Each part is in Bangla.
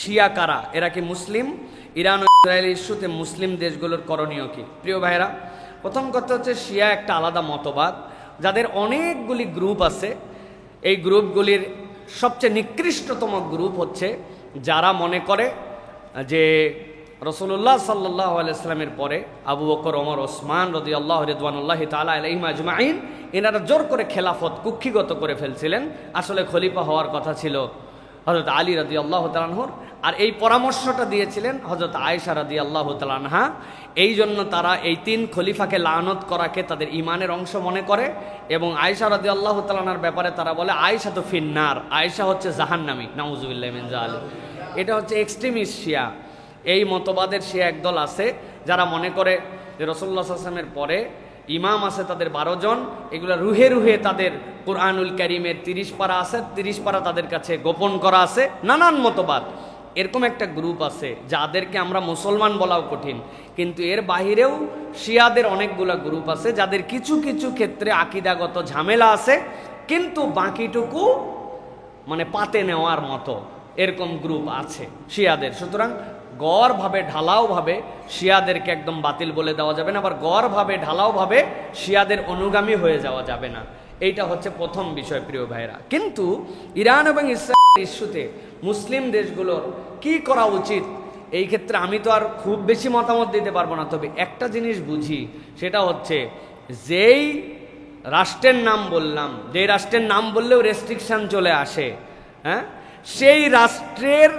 শিয়া কারা? এরা কি মুসলিম? ইরান ও ইসরায়েল ইস্যুতে মুসলিম দেশগুলোর করণীয় কি? প্রিয় ভাইরা প্রথম কথা হচ্ছে শিয়া একটা আলাদা মতবাদ। যাদের অনেকগুলি গ্রুপ আছে, এই গ্রুপগুলির সবচেয়ে নিকৃষ্টতম গ্রুপ হচ্ছে যারা মনে করে যে রসুল্লাহ সাল্লাহ আলাইস্লামের পরে আবু বকর, ওমর, ওসমান রদি আল্লাহ রেদওয়ানুল্লাহ তালা আলহিম আজমাইন এনারা জোর করে খেলাফত কুক্ষিগত করে ফেলছিলেন। আসলে খলিফা হওয়ার কথা ছিল হজরত আলী রদি আল্লাহ তালানহর আর এই পরামর্শটা দিয়েছিলেন হজরত আয়েশা রদি আল্লাহ তালানহা এই জন্য তারা এই তিন খলিফাকে লানত করাকে তাদের ইমানের অংশ মনে করে এবং আয়েশা রদি আল্লাহ তালানার ব্যাপারে তারা বলে আয়েশা তো ফিন্নার। আয়েশা হচ্ছে জাহান্নামি। নাউজুবিল্লাহ মিনজা আলী এটা হচ্ছে এক্সট্রিমিস্ট শিয়া। এই মতবাদের শিয়া একদল আছে যারা মনে করে যে রসল্লা আসলামের পরে ইমাম আছে তাদের বারো জন। এগুলো রুহে রুহে তাদের কোরআনুল করিমের তিরিশ পারা আছে, তিরিশ পারা তাদের কাছে গোপন করা আছে। নানান মতবাদ। এরকম একটা গ্রুপ আছে, যাদেরকে আমরা মুসলমান বলাও কঠিন। কিন্তু এর বাহিরেও শিয়াদের অনেকগুলো গ্রুপ আছে, যাদের কিছু কিছু ক্ষেত্রে আকিদাগত ঝামেলা আছে, কিন্তু বাকিটুকু মানে পাতে নেওয়ার মতো এরকম গ্রুপ আছে শিয়াদের। সুতরাং গড়ভাবে, ঢালাওভাবে শিয়াদেরকে একদম বাতিল বলে দেওয়া যাবে না, আবার গড়ভাবে, ঢালাওভাবে শিয়াদের অনুগামী হয়ে যাওয়া যাবে না। এইটা হচ্ছে প্রথম বিষয়, প্রিয় ভাইরা কিন্তু ইরান এবং ইসরায়েল ইস্যুতে মুসলিম দেশগুলোর কি করা উচিত? এই ক্ষেত্রে আমি তো আর খুব বেশি মতামত দিতে পারব না। তবে একটা জিনিস বুঝি, সেটা হচ্ছে যেই রাষ্ট্রের নাম বললাম, যেই রাষ্ট্রের নাম বললেও রেস্ট্রিকশন চলে আসে হ্যাঁ? সেই রাষ্ট্রের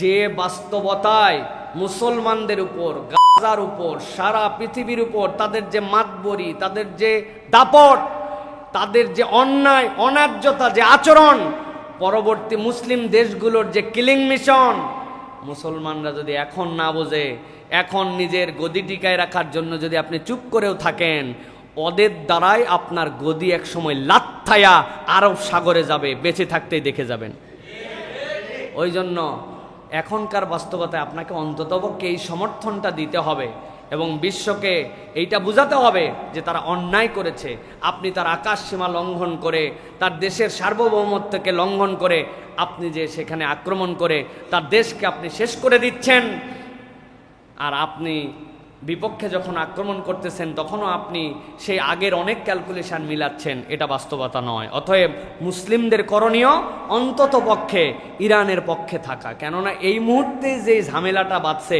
যে বাস্তবতায় মুসলমানদের উপর, গাজার উপর, সারা পৃথিবীর উপর, তাদের যে মাতবরি, তাদের যে দাপট তাদের যে অন্যায়, অন্যায্যতা, যে আচরণ, পরবর্তী মুসলিম দেশগুলোর যে কিলিং মিশন মুসলমানরা যদি এখন না বোঝে, এখন নিজের গদি টিকায় রাখার জন্য যদি আপনি চুপ করেও থাকেন, ওদের দ্বারাই আপনার গদি একসময় লাত্থায়া আরব সাগরে যাবে, বেঁচে থাকতেই দেখে যাবেন। ওই জন্য এখনকার বাস্তবতায় আপনাকে অন্ততপক্ষে এই সমর্থনটা দিতে হবে। এবং বিশ্বকে এইটা বোঝাতে হবে যে তারা অন্যায় করেছে। আপনি তার আকাশ সীমা লঙ্ঘন করে, তার দেশের সার্বভৌমত্বকে লঙ্ঘন করে, আপনি যে সেখানে আক্রমণ করে, তার দেশকে আপনি শেষ করে দিচ্ছেন। আর আপনি বিপক্ষে যখন আক্রমণ করতেছেন, তখনও আপনি সেই আগের অনেক ক্যালকুলেশন মিলাচ্ছেন, এটা বাস্তবতা নয়। অতএব মুসলিমদের করণীয় অন্তত পক্ষে ইরানের পক্ষে থাকা। কেননা এই মুহূর্তে যে ঝামেলাটা বাঁধছে,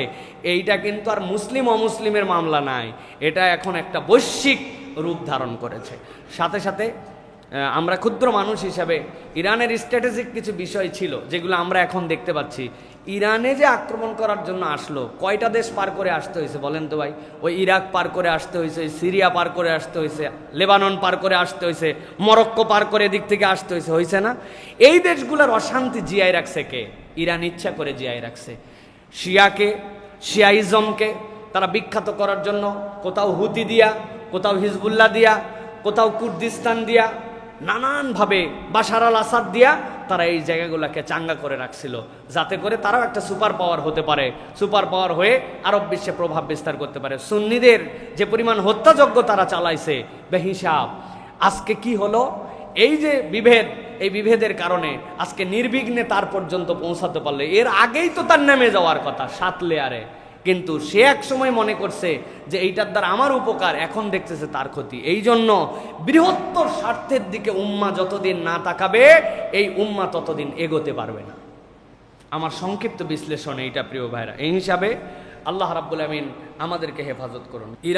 এইটা কিন্তু আর মুসলিম অমুসলিমের মামলা নাই। এটা এখন একটা বৈশ্বিক রূপ ধারণ করেছে। সাথে সাথে আমরা ক্ষুদ্র মানুষ হিসাবে ইরানের স্ট্র্যাটেজিক কিছু বিষয় ছিল, যেগুলো আমরা এখন দেখতে পাচ্ছি। ইরানে যে আক্রমণ করার জন্য আসলো, কয়টা দেশ পার করে আসতে হয়েছে বলেন তো ভাই? ওই ইরাক পার করে আসতে হয়েছে সিরিয়া পার করে আসতে হয়েছে, লেবানন পার করে আসতে হয়েছে, মরক্কো পার করে এদিক থেকে আসতে হয়েছে হয়েছে না? এই দেশগুলোর অশান্তি জিয়াই রাখছে কে? ইরান ইচ্ছা করে জিয়াই রাখছে। শিয়াকে, শিয়াইজমকে তারা বিখ্যাত করার জন্য, কোথাও হুতি দিয়া, কোথাও হিজবুল্লাহ দিয়া, কোথাও কুর্দিস্তান দিয়া নানানভাবে বাশার আল আসাদ দিয়া তারা এই জায়গাগুলোকে চাঙ্গা করে রাখছিল, যাতে করে তারাও একটা সুপার পাওয়ার হতে পারে। সুপার পাওয়ার হয়ে আরব বিশ্বে প্রভাব বিস্তার করতে পারে। সুন্নিদের যে পরিমাণ হত্যাযজ্ঞ তারা চালাইছে, বেহিসাব। আজকে কি হলো? এই যে বিভেদ, এই বিভেদের কারণে আজকে নির্বিঘ্নে তার পর্যন্ত পৌঁছাতে পারলে, এর আগেই তো তার নেমে যাওয়ার কথা, সাত লেয়ারে কিন্তু সে এক সময় মনে করছে যে এইটার দ্বারা আমার উপকার, এখন দেখতেছে তার ক্ষতি। এই জন্য বৃহত্তর স্বার্থের দিকে উম্মা যতদিন না তাকাবে, এই উম্মা ততদিন এগোতে পারবে না। আমার সংক্ষিপ্ত বিশ্লেষণ এইটা, প্রিয় ভাইরা। এই হিসাবে আল্লাহ রাব্বুল আমিন আমাদেরকে হেফাজত করুন। ইরান